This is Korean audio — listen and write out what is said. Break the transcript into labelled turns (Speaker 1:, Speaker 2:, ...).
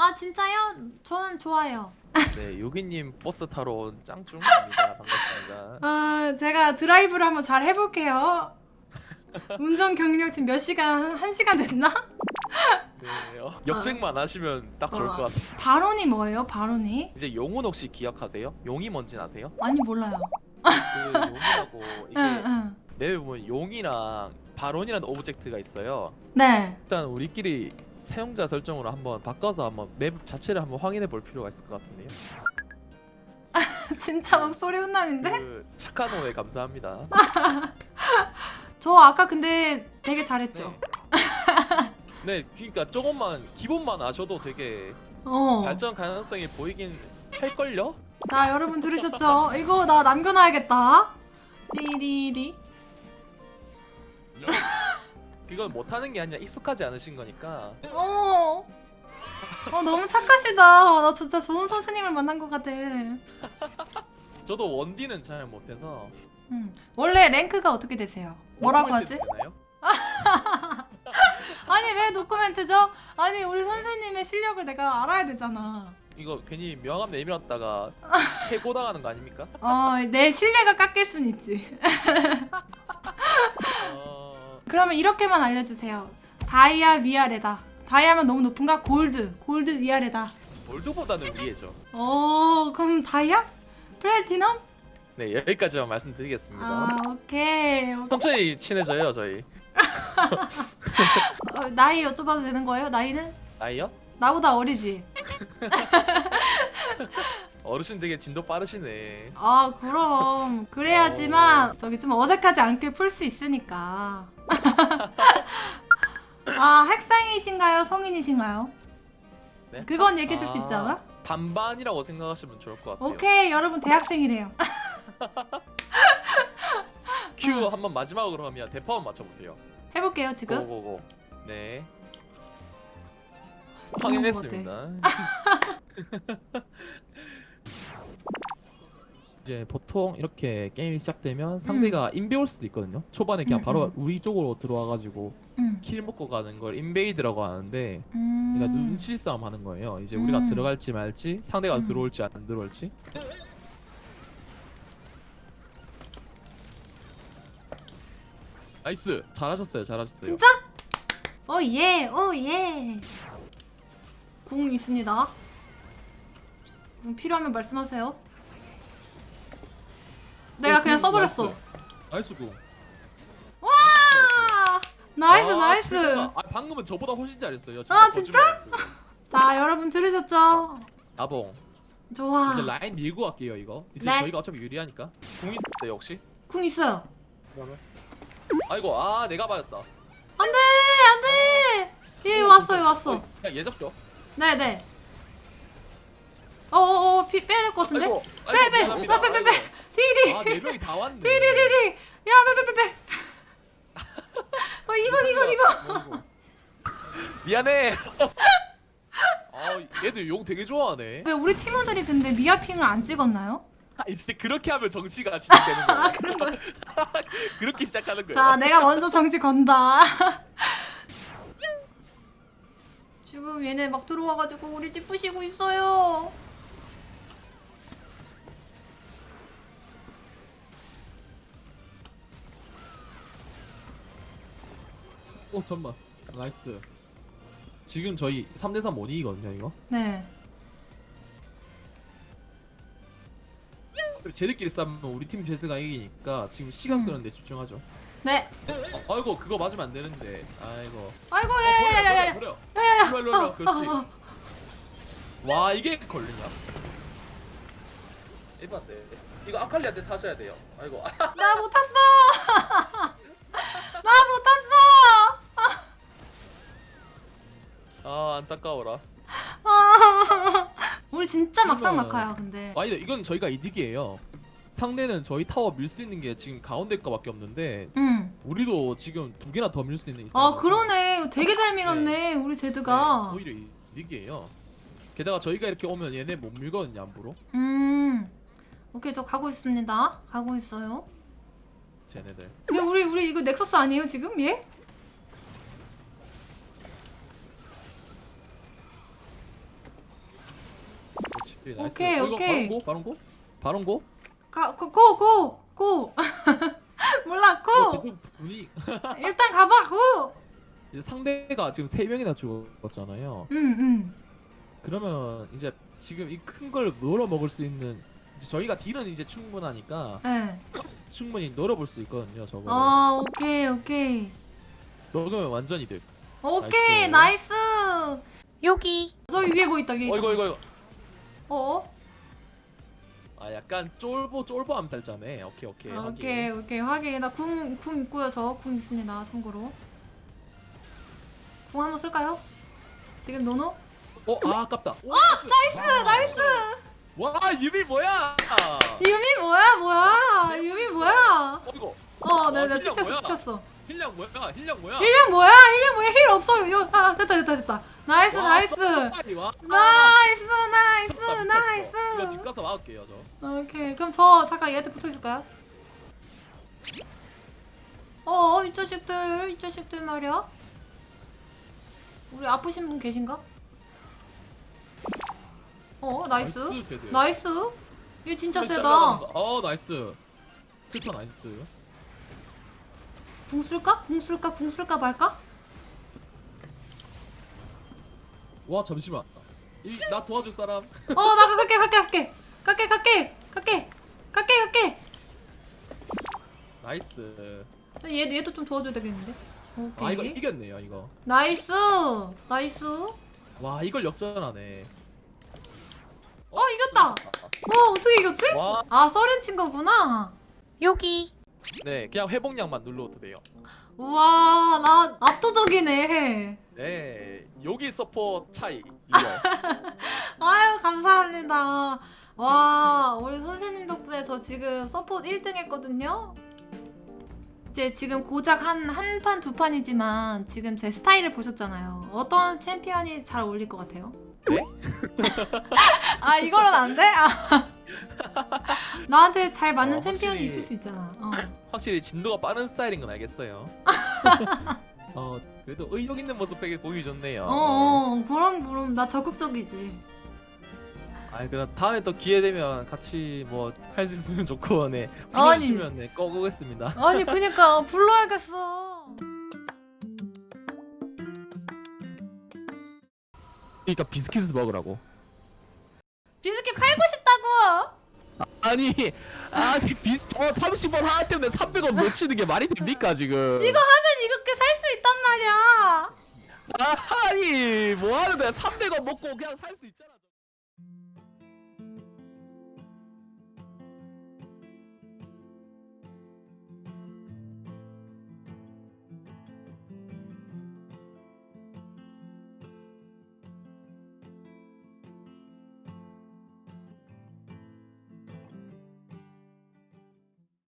Speaker 1: 아 진짜요? 저는 좋아요.
Speaker 2: 네, 요기님 버스 타러 온 짱충입니다. 반갑습니다.
Speaker 1: 아 제가 드라이브를 한번 잘 해볼게요. 운전 경력 지금 몇 시간 한, 한 시간 됐나?
Speaker 2: 네, 어, 역쟁만 하시면 딱 좋을
Speaker 1: 어.
Speaker 2: 것 같아요.
Speaker 1: 바론이 뭐예요? 바론이?
Speaker 2: 이제 용은 혹시 기억하세요? 용이 뭔지 아세요?
Speaker 1: 아니 몰라요.
Speaker 2: 그 용이라고 이게
Speaker 1: 응 응.
Speaker 2: 맵에 보면 용이랑 바론이라는 오브젝트가 있어요.
Speaker 1: 네.
Speaker 2: 일단 우리끼리 사용자 설정으로 한번 바꿔서 한번 맵 자체를 한번 확인해 볼 필요가 있을 것 같은데요.
Speaker 1: 진짜 막 소리 혼나는데?
Speaker 2: 그 착한 오해 감사합니다.
Speaker 1: 저 아까 근데 되게 잘했죠.
Speaker 2: 네, 그러니까 조금만 기본만 아셔도 되게
Speaker 1: 어.
Speaker 2: 발전 가능성이 보이긴 할 걸요?
Speaker 1: 자 여러분 들으셨죠? 이거 나 남겨놔야겠다. 디디디.
Speaker 2: 이건 못하는 게 아니라 익숙하지 않으신 거니까
Speaker 1: 어. 어 너무 착하시다. 나 진짜 좋은 선생님을 만난 것 같아.
Speaker 2: 저도 원디는 잘 못해서
Speaker 1: 음. 원래 랭크가 어떻게 되세요? 뭐라고 하지?
Speaker 2: 되나요?
Speaker 1: 아니 왜 노코멘트죠? 아니 우리 선생님의 실력을 내가 알아야 되잖아.
Speaker 2: 이거 괜히 명함 내밀었다가 해고 당하는 거 아닙니까?
Speaker 1: 어 내 신뢰가 깎일 순 있지.
Speaker 2: 어...
Speaker 1: 그러면 이렇게만 알려주세요. 다이아 위아래다. 다이아면 너무 높은가? 골드. 골드 위아래다.
Speaker 2: 골드보다는 위에죠.
Speaker 1: 어 그럼 다이아? 플래티넘?
Speaker 2: 네 여기까지만 말씀드리겠습니다.
Speaker 1: 아 오케이.
Speaker 2: 천천히 친해져요 저희.
Speaker 1: 어, 나이 여쭤봐도 되는 거예요? 나이는?
Speaker 2: 나이요?
Speaker 1: 나보다 어리지?
Speaker 2: 어르신 되게 진도 빠르시네.
Speaker 1: 아 그럼 그래야지만 저기 좀 어색하지 않게 풀 수 있으니까 아 학생이신가요 성인이신가요?
Speaker 2: 네?
Speaker 1: 그건 얘기해 줄 수
Speaker 2: 아,
Speaker 1: 있잖아
Speaker 2: 반반이라고 생각하시면 좋을 것 같아요.
Speaker 1: 오케이 여러분 대학생이래요
Speaker 2: 큐 한번 마지막으로 하면 대파 한번 맞춰보세요.
Speaker 1: 해볼게요 지금
Speaker 2: 고고고. 네. 확인했습니다. 이제 보통 이렇게 게임이 시작되면 상대가 인베 올 수도 있거든요. 초반에 그냥
Speaker 1: 음,
Speaker 2: 바로
Speaker 1: 음.
Speaker 2: 우리 쪽으로 들어와가지고
Speaker 1: 음.
Speaker 2: 킬 먹고 가는 걸 인베이드라고 하는데
Speaker 1: 음.
Speaker 2: 그러니까 눈치 싸움 하는 거예요. 이제 우리가
Speaker 1: 음.
Speaker 2: 들어갈지 말지, 상대가
Speaker 1: 음.
Speaker 2: 들어올지 안 들어올지. 나이스, 잘하셨어요, 잘하셨어요.
Speaker 1: 진짜? 오 예 오 예 궁 있습니다 궁 필요하면 말씀하세요 내가
Speaker 2: 어,
Speaker 1: 그냥
Speaker 2: 그,
Speaker 1: 써버렸어
Speaker 2: 나이스. 구.
Speaker 1: 와 나이스
Speaker 2: 아,
Speaker 1: 나이스
Speaker 2: 최고다. 아 방금은 저보다 훨씬 잘했어요.
Speaker 1: 아, 진짜? 자 여러분 들으셨죠?
Speaker 2: 나봉.
Speaker 1: 좋아
Speaker 2: 이제 라인 밀고 갈게요 이거. 이제
Speaker 1: 네.
Speaker 2: 저희가 어차피 유리하니까. 궁 있을 때 역시.
Speaker 1: 궁 있어요
Speaker 2: 그러면. 아이고 아 내가 맞았다.
Speaker 1: 안돼 안돼 얘 왔어 얘 왔어
Speaker 2: 그냥 예적죠.
Speaker 1: 네네 어어어 피 빼야 될 것 같은데
Speaker 2: 아이고,
Speaker 1: 빼,
Speaker 2: 아이고,
Speaker 1: 빼,
Speaker 2: 미안합니다.
Speaker 1: 빼, 빼, 빼,
Speaker 2: 아이고.
Speaker 1: 디디
Speaker 2: 아, 네 명이 다 왔네.
Speaker 1: 디디디디 야 빼빼빼빼 어 이번 이번 이번
Speaker 2: 아이고. 미안해. 아, 얘들 욕 되게 좋아하네.
Speaker 1: 왜 우리 팀원들이 근데 미아핑을 안 찍었나요?
Speaker 2: 아, 이제 그렇게 하면 정치가 시작되는 거야.
Speaker 1: 아 그런 거야
Speaker 2: 그렇게 시작하는 거야.
Speaker 1: 자 내가 먼저 정지 건다 지금 얘네 막 들어와가지고 우리 집 부시고 있어요
Speaker 2: 어, 잠만. 나이스. 지금 저희 3대3 원이거든요, 이거.
Speaker 1: 네
Speaker 2: 그리고 쟤들끼리 싸우면 우리 팀 쟤들가 이기니까 지금 시간
Speaker 1: 음.
Speaker 2: 끄는데 집중하죠.
Speaker 1: 네.
Speaker 2: 어, 아이고, 그거 맞으면 안 되는데. 아이고.
Speaker 1: 아이고
Speaker 2: 어,
Speaker 1: 야야야야야
Speaker 2: 버려, 버려,
Speaker 1: 야야야
Speaker 2: 버려. 일로, 일로, 일로. 그렇지. 와, 이게 걸리냐? 이봤네. 이거 아칼리한테 타셔야 돼요. 아이고.
Speaker 1: 나 못 탔어
Speaker 2: 아, 안타까워라.
Speaker 1: 아, 우리 진짜 막상 막하야 근데.
Speaker 2: 아니다 이건 저희가 이득이에요. 상대는 저희 타워 밀 수 있는 게 지금 가운데 거밖에 없는데
Speaker 1: 응.
Speaker 2: 우리도 지금 두 개나 더 밀 수 있는
Speaker 1: 아
Speaker 2: 입장이라서.
Speaker 1: 그러네. 되게 잘 밀었네 우리
Speaker 2: 네,
Speaker 1: 제드가.
Speaker 2: 오히려 이득이에요. 게다가 저희가 이렇게 오면 얘네 못 밀거든요 함부로.
Speaker 1: 음. 오케이 저 가고 있습니다. 가고 있어요.
Speaker 2: 쟤네들.
Speaker 1: 얘 우리 우리 이거 넥서스 아니에요 지금? 얘?
Speaker 2: 네, 나이스.
Speaker 1: 오케이,
Speaker 2: 어, 이거
Speaker 1: 오케이.
Speaker 2: 바론고 바론고 바론고.
Speaker 1: 가, 고, 고, 고, 고. 몰라, 고. 일단 가봐, 고.
Speaker 2: 이제 상대가 지금 세 명이나 죽었잖아요.
Speaker 1: 응, 응.
Speaker 2: 그러면 이제 지금 이 큰 걸 놀아 먹을 수 있는 이제 저희가 딜은 이제 충분하니까
Speaker 1: 네.
Speaker 2: 충분히 놀아볼 수 있거든요. 저거.
Speaker 1: 아, 오케이, 오케이.
Speaker 2: 먹으면 완전 이득.
Speaker 1: 오케이, 나이스. 여기. 저기 위에 뭐 있다, 위에.
Speaker 2: 어 이거 이거 이거.
Speaker 1: 어?
Speaker 2: 아 약간 쫄보 쫄보 암살자네. 오케이 오케이.
Speaker 1: 아. 오케이, 오케이. 확인. 나 궁, 궁 있고요. 저 궁 있습니다. 참고로. 궁 한번 쓸까요? 지금 노노?
Speaker 2: 어, 아, 아깝다. 오, 나이스,
Speaker 1: 나이스!
Speaker 2: 와, 유미 뭐야?
Speaker 1: 유미 뭐야, 뭐야? 유미 뭐야?
Speaker 2: 어, 이거
Speaker 1: 어, 네,
Speaker 2: 어,
Speaker 1: 네,
Speaker 2: 힐량
Speaker 1: 피쳤어,
Speaker 2: 뭐야?
Speaker 1: 피쳤어.
Speaker 2: 힐량 뭐야? 힐량 뭐야?
Speaker 1: 힐량 뭐야? 힐량 뭐야? 힐 없어. 요, 아, 됐다, 됐다, 됐다. 나이스,
Speaker 2: 와,
Speaker 1: 나이스.
Speaker 2: 썸머 차이, 와.
Speaker 1: 나이스, 나이스,
Speaker 2: 미쳤다, 미쳤어.
Speaker 1: 나이스.
Speaker 2: 이거 집 가서 막을게요, 저.
Speaker 1: 오케이, 그럼 저 잠깐 얘한테 붙어 있을까요? 어, 이 자식들, 이 자식들 말이야. 우리 아프신 분 계신가? 어, 나이스.
Speaker 2: 쟤들.
Speaker 1: 나이스. 얘
Speaker 2: 진짜
Speaker 1: 세다.
Speaker 2: 잘라간다. 어, 나이스. 트리터 나이스.
Speaker 1: 궁 쓸까? 궁 쓸까? 궁 쓸까 말까?
Speaker 2: 와, 잠시만. 이, 나 도와줄 사람.
Speaker 1: 어, 나 갈게, 갈게, 갈게. 갈게, 갈게. 갈게. 갈게, 갈게.
Speaker 2: 나이스.
Speaker 1: 얘도 얘도 좀 도와줘야 되겠는데. 오케이.
Speaker 2: 아, 이거 이겼네요, 이거.
Speaker 1: 나이스. 나이스.
Speaker 2: 와, 이걸 역전하네.
Speaker 1: 어, 이겼다. 와, 어떻게 이겼지?
Speaker 2: 와,
Speaker 1: 아, 썰은 친 거구나. 여기.
Speaker 2: 네, 그냥 회복량만 눌러도 돼요.
Speaker 1: 우와, 나 압도적이네.
Speaker 2: 네, 여기 서포 차이. 이거.
Speaker 1: 아유, 감사합니다. 와, 우리 선생님 덕분에 저 지금 서포트 1등 했거든요. 이제 지금 고작 한 한 판 두 판이지만 지금 제 스타일을 보셨잖아요. 어떤 챔피언이 잘 어울릴 것 같아요?
Speaker 2: 네?
Speaker 1: 아 이거는 안 돼? 아. 나한테 잘 맞는
Speaker 2: 어,
Speaker 1: 챔피언이
Speaker 2: 확실히-
Speaker 1: 있을 수 있잖아. 어.
Speaker 2: 확실히 진도가 빠른 스타일인 건 알겠어요. 어, 그래도 의욕 있는 모습 되게 보기 좋네요.
Speaker 1: 어, 어, 그럼 그럼 나 적극적이지.
Speaker 2: 아, 그럼 다음에 또 기회 되면 같이 뭐 할 수 있으면 좋고, 네.
Speaker 1: 아니.
Speaker 2: 불러주시면 네, 꺼보겠습니다.
Speaker 1: 아니 그니까 불러야겠어.
Speaker 2: 그러니까 비스킷을 먹으라고.
Speaker 1: 비스킷 팔고 싶다고.
Speaker 2: 아니, 아니 비스 저 30원 하나 때문에 300원 못 치는 게 말이 됩니까 지금?
Speaker 1: 이거 하면 이렇게 살 수 있단 말이야.
Speaker 2: 아니 뭐 하는 거야? 300원 먹고 그냥 살 수 있잖아.